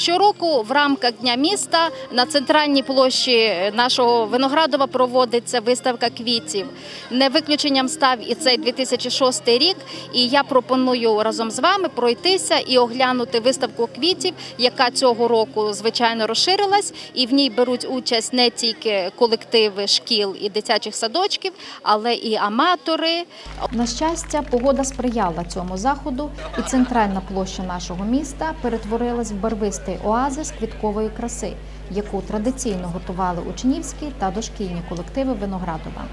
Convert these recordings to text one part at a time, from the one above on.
Щороку в рамках Дня міста на центральній площі нашого Виноградова проводиться виставка квітів. Не виключенням став і цей 2006 рік. І я пропоную разом з вами пройтися і оглянути виставку квітів, яка цього року звичайно розширилась, і в ній беруть участь не тільки колективи шкіл і дитячих садочків, але і аматори. На щастя, погода сприяла цьому заходу, і центральна площа нашого міста перетворилась в барвистий оазис квіткової краси, яку традиційно готували учнівські та дошкільні колективи Виноградова.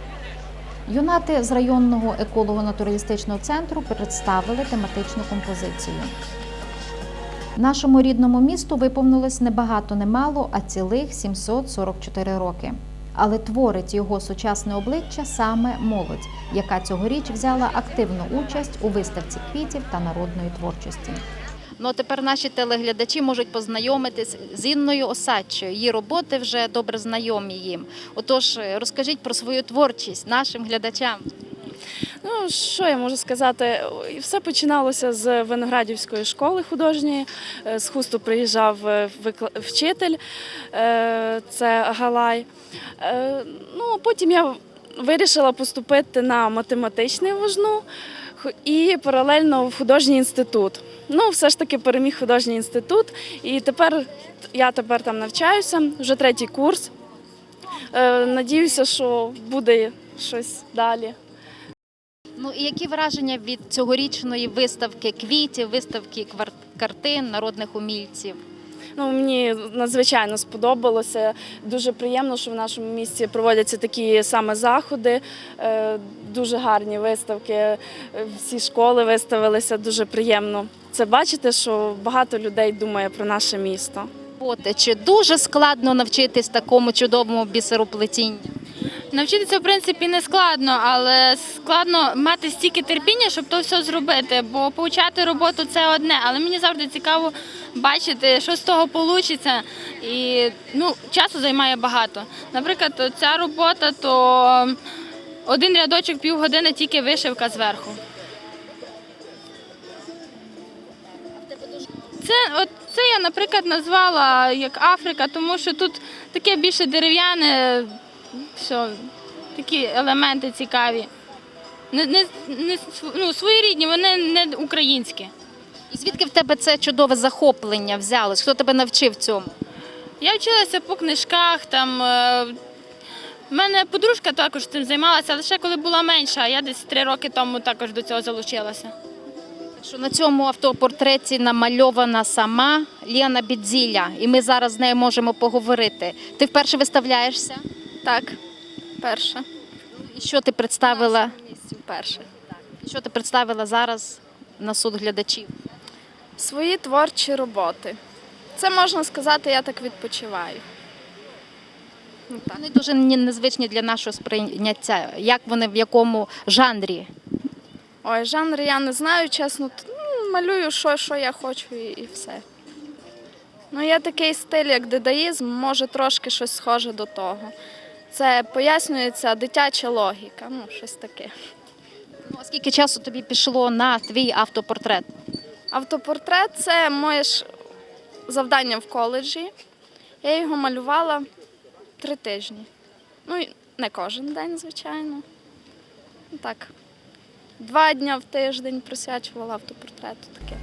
Юнати з районного еколого-натуралістичного центру представили тематичну композицію. Нашому рідному місту виповнилось не багато не а цілих 744 роки. Але творить його сучасне обличчя саме молодь, яка цьогоріч взяла активну участь у виставці квітів та народної творчості. Ну тепер наші телеглядачі можуть познайомитись з Інною Осадчою. Її роботи вже добре знайомі їм. Отож, розкажіть про свою творчість нашим глядачам. Ну, що я можу сказати? Все починалося з Виноградівської школи художньої. Е, З хусту приїжджав е, вчитель, е, це Галай. Е, Ну, потім я вирішила поступити на математичний вожну і паралельно в художній інститут. Ну, все ж таки переміг художній інститут, і тепер я тепер там навчаюся, вже третій курс. Е, Надіюся, що буде щось далі. Ну і які враження від цьогорічної виставки квітів, виставки картин народних умільців? Ну, мені надзвичайно сподобалося. Дуже приємно, що в нашому місті проводяться такі саме заходи, е, дуже гарні виставки. Е, Всі школи виставилися, дуже приємно. Це бачити, що багато людей думає про наше місто. Чи дуже складно навчитись такому чудовому бісероплетінню? Навчитися, в принципі, не складно, але складно мати стільки терпіння, щоб то все зробити. Бо почати роботу це одне, але мені завжди цікаво бачити, що з того вийде. І ну, часу займає багато. Наприклад, ця робота, то один рядочок півгодини тільки вишивка зверху. Це, от, це я, наприклад, назвала як Африка, тому що тут таке більше дерев'яне, все, такі елементи цікаві. Не, не, не, ну, своєрідні, вони не українські. І звідки в тебе це чудове захоплення взялось? Хто тебе навчив цьому? Я вчилася по книжках. Там, е, в мене подружка також цим займалася, але ще коли була менша, я десь три роки тому також до цього залучилася. Що на цьому автопортреті намальована сама Ліана Бідзіля, і ми зараз з нею можемо поговорити. Ти вперше виставляєшся? Так, перша. І що ти представила? Вперше. Що ти представила зараз на суд глядачів? Свої творчі роботи. Це можна сказати, я так відпочиваю. Ну, так. Вони дуже незвичні для нашого сприйняття. Як вони в якому жанрі? Ой, жанр я не знаю, чесно. ну, малюю, що, що я хочу і, і все. Ну, є такий стиль, як дедаїзм, може трошки щось схоже до того. Це пояснюється дитяча логіка, ну, щось таке. Ну, а скільки часу тобі пішло на твій автопортрет? Автопортрет це моє ж завдання в коледжі. Я його малювала три тижні. Ну, не кожен день, звичайно. Ну, Так. Два дня в тиждень присвячувала автопортрету таке.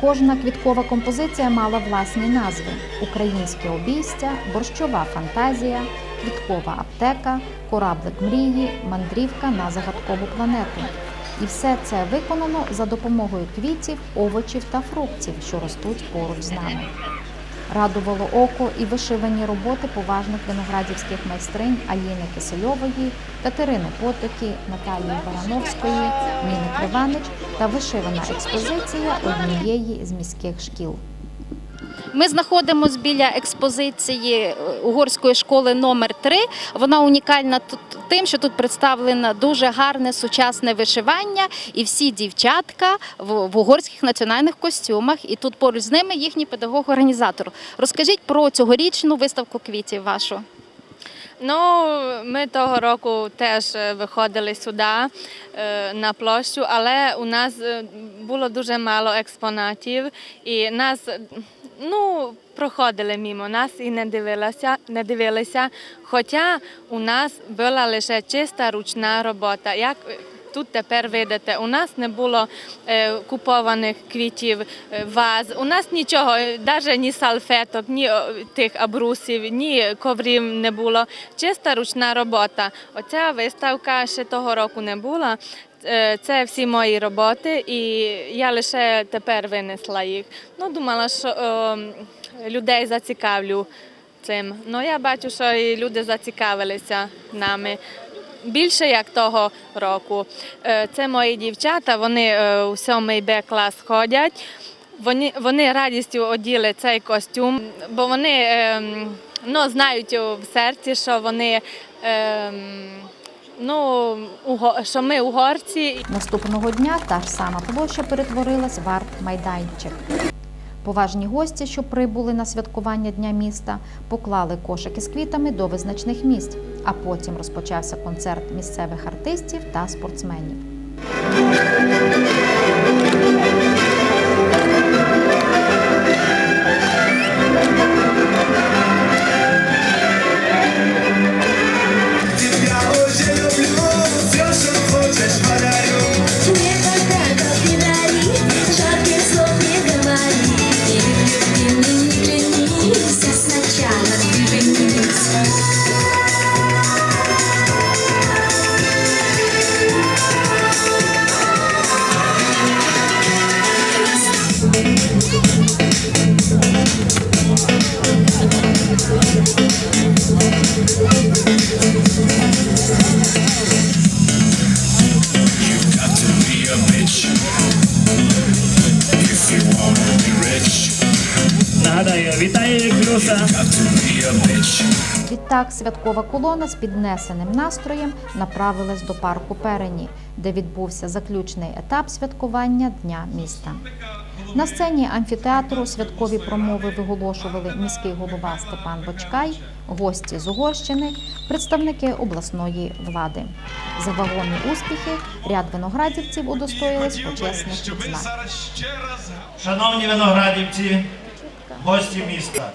Кожна квіткова композиція мала власні назви: українське обійстя, борщова фантазія, квіткова аптека, кораблик мрії, мандрівка на загадкову планету. І все це виконано за допомогою квітів, овочів та фруктів, що ростуть поруч з нами. Радувало око і вишивані роботи поважних виноградівських майстринь Аліни Кисельової, Катерини Потоки, Наталії Барановської, Міни Криванич та вишивана експозиція однієї з міських шкіл. Ми знаходимося біля експозиції е, угорської школи номер 3 Вона унікальна тим, що тут представлено дуже гарне сучасне вишивання, і всі дівчатка в, угорських національних костюмах. І тут поруч з ними їхній педагог-організатор. Розкажіть про цьогорічну виставку квітів вашу. Ну, ми того року теж е, виходили сюди е, на площу, але у нас було дуже мало експонатів, і нас ну, проходили мимо нас і не дивилися, не дивилися. Хоча у нас була лише чиста ручна робота. Як тут тепер видите, у нас не було е, купованих квітів, е, ваз. У нас нічого, навіть ні салфеток, ні о, тих абрусів, ні коврів не було. Чиста ручна робота. Оця виставка ще того року не була. Е, Це всі мої роботи, і я лише тепер винесла їх. Ну, думала, що е, людей зацікавлю цим. Ну, я бачу, що і люди зацікавилися нами. Більше як того року. Е, Це мої дівчата, вони е, у сьомий Б клас ходять. Вони, вони радістю оділи цей костюм, бо вони ем, ну, знають в серці, що вони ем, ну, що ми угорці. Наступного дня та ж сама площа перетворилась в арт-майданчик. Поважні гості, що прибули на святкування Дня міста, поклали кошик із квітами до визначних місць, а потім розпочався концерт місцевих артистів та спортсменів. A bitch. Відтак святкова колона з піднесеним настроєм направилась до парку Перені, де відбувся заключний етап святкування Дня міста. На сцені амфітеатру святкові промови виголошували міський голова Степан Бочкай, гості з Угорщини, представники обласної влади. За вагомі успіхи ряд виноградівців удостоїлись почесних раз Шановні виноградівці, гості міста.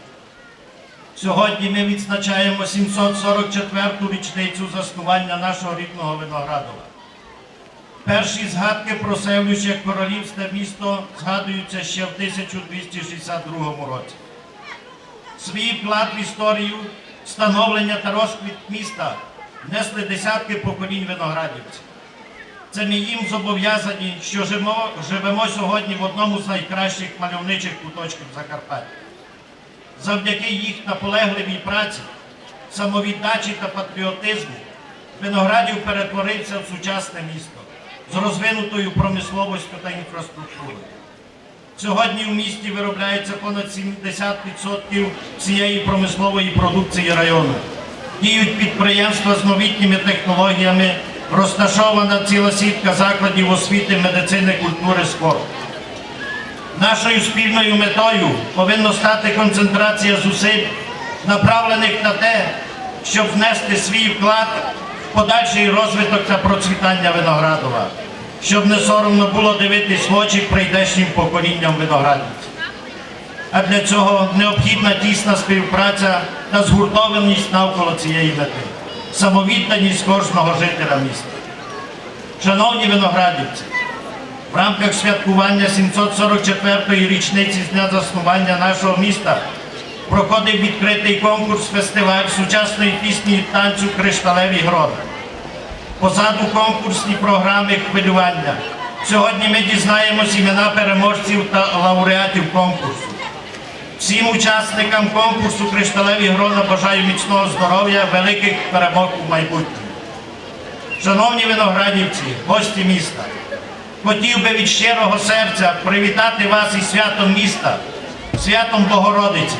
Сьогодні ми відзначаємо 744-ту річницю заснування нашого рідного Виноградова. Перші згадки про Севлюч королівське місто згадуються ще в 1262 році. Свій вклад в історію, становлення та розквіт міста внесли десятки поколінь виноградівців. Це ми їм зобов'язані, що живемо, живемо сьогодні в одному з найкращих мальовничих куточків Закарпаття. Завдяки їх наполегливій праці, самовіддачі та патріотизму Виноградів перетворився в сучасне місто з розвинутою промисловістю та інфраструктурою. Сьогодні в місті виробляється понад 70% всієї промислової продукції району. Діють підприємства з новітніми технологіями, розташована ціла сітка закладів освіти, медицини, культури, спорту. Нашою спільною метою повинна стати концентрація зусиль, направлених на те, щоб внести свій вклад в подальший розвиток та процвітання Виноградова, щоб не соромно було дивитись в очі прийдешнім поколінням виноградівців. А для цього необхідна тісна співпраця та згуртованість навколо цієї мети, самовідданість кожного жителя міста. Шановні виноградівці, в рамках святкування 744-ї річниці з дня заснування нашого міста проходив відкритий конкурс фестиваль сучасної пісні і танцю Кришталеві гроди. Позаду конкурсні програми хвилювання. Сьогодні ми дізнаємось імена переможців та лауреатів конкурсу. Всім учасникам конкурсу Кришталеві гроза бажаю міцного здоров'я, великих перемог у майбутньому. Шановні виноградівці, гості міста, хотів би від щирого серця привітати вас із святом міста, святом Богородиці.